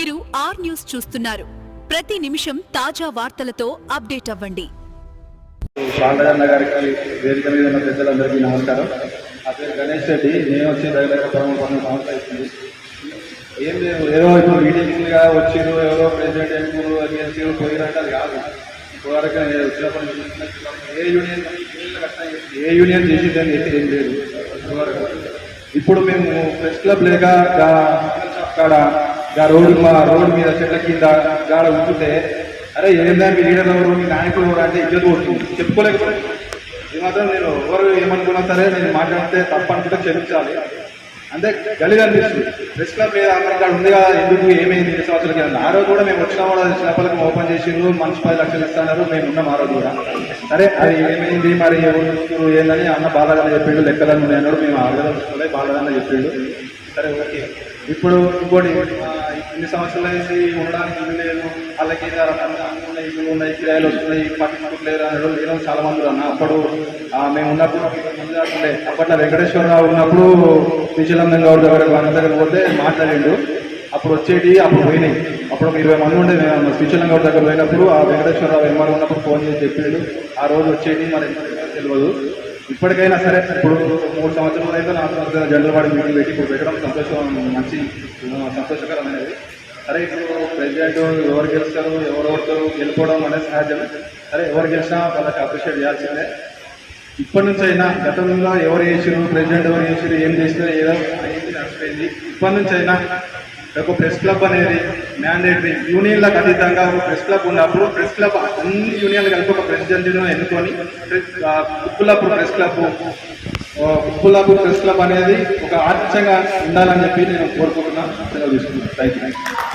మీరు are news చూస్తున్నారు. ప్రతి నిమిషం తాజా వార్తలతో అప్డేట్ అవ్వండి. పాండగన్న గారికి వేదిక మీద ఉన్న పెద్దలందరికీ నమస్కారం. నా పేరు గణేష్ రెడ్డి. నేను వచ్చి దగ్గర దగ్గర పదమూడు పన్నెండు ఏం లేదు ఏదో ఇప్పుడు మీటింగ్లుగా వచ్చిరు ఎవరో ప్రెసిడెంట్ ఎంపీలు అది గెలిచిరు పోయిరంటే అది కాదు. ఇప్పటివరకు నేను వచ్చినప్పుడు ఏ యూనియన్ ఏ యూనియన్ చేసిందని అయితే ఏం లేదు. ఇప్పటివరకు ఇప్పుడు మేము ప్రెస్ క్లబ్ లేక కాడ గా రోడ్డు మా రోడ్డు మీద చెట్ల కింద గాడ ఉంటుంటే అరే ఏందా మీ లీడర్ ఎవరు? మీ నాయకుడు ఎవరు అంటే ఇజ్జత్ కొడుతుంది. చెప్పుకోలేకపోతే ఈ మాత్రం నేను ఎవరు ఏమనుకున్నా సరే నేను మాట్లాడితే తప్పనుకుంటే క్షమించాలి అంటే గలీజ్ అనిపిస్తుంది. ప్రెస్ క్లబ్ మీద అక్కడ ఉంది కదా ఎందుకు ఏమైంది ఇన్ని సంవత్సరాల కింద? ఆ రోజు కూడా మేము వచ్చిన కూడా చిన్నపిల్లలకు ఓపెన్ చేసిండ్రు మంచి పది లక్షలు ఇస్తున్నారు మేము ఉన్నాం ఆ రోజు కూడా. సరే అది ఏమైంది మరి? ఎవరు ఏందని అన్న బాధగానే చెప్పిండు లెక్కలను ఉన్నాయి అన్నాడు మేము రోజు బాధగానే చెప్పిండు. సరే ఓకే. ఇప్పుడు ఇంకోటి ఆ, ఇన్ని సంవత్సరాలు అయింది? ఉండడానికి ఇల్లు లేదు. వాళ్ళకి ఇది ఉన్నాయి ఇల్లు ఉన్నాయి కిరాయిలు వస్తున్నాయి పట్టించుకోలేదు అనే వాళ్ళు చాలా మంది అన్న అప్పుడు మేము ఉన్నప్పుడు ముందు కాకుండే అప్పట్లో వెంకటేశ్వరరావు ఉన్నప్పుడు శ్రీశైలం గౌడ్ దగ్గర వాళ్ళ దగ్గర పోతే మాట్లాడిండు. అప్పుడు వచ్చేటి అప్పుడు పోయినాయి. అప్పుడు ఒక ఇరవై మంది ఉండే. మేము శ్రీశైలం గౌడ్ దగ్గర పోయినప్పుడు ఆ వెంకటేశ్వరరావు ఎంఆర్ ఉన్నప్పుడు ఫోన్ చేసి చెప్పిండు ఆ రోజు వచ్చేటి మరి తెలియదు. ఇప్పటికైనా సరే ఇప్పుడు మూడు సంవత్సరాలు అయితే నాలుగు సంవత్సరాల జనరల్ వాడి మీటింగ్ పెట్టి ఇప్పుడు పెట్టడం సంతోషం మంచి సంతోషకరమైనది సరే ఇప్పుడు ప్రెసిడెంట్ ఎవరు గెలుస్తారు ఎవరు ఓడతారు గెలుపోవడం అనేది సహజమే. సరే ఎవరు గెలిచినా వాళ్ళకి అప్రిషియేట్ చేయాల్సిందే. ఇప్పటి నుంచి అయినా గతంలో ఎవరు చేసిరు ప్రెసిడెంట్ ఎవరు చేసిరు ఏం చేసినారు ఏదో అయింది నడిచిపోయింది ఇప్పటి నుంచి అయినా ఒక ప్రెస్ క్లబ్ అనేది మ్యాండేటరీ యూనియన్లకు అతీతంగా ఒక ప్రెస్ క్లబ్ ఉన్నప్పుడు ప్రెస్ క్లబ్ అన్ని యూనియన్లు కలిపి ఒక ప్రెసిడెంట్ను ఎన్నుకొని Kuppulapur press club Kuppulapur press club అనేది ఒక ఆదర్శంగా ఉండాలని చెప్పి నేను కోరుకుంటున్నాను సెలవు థ్యాంక్ యూ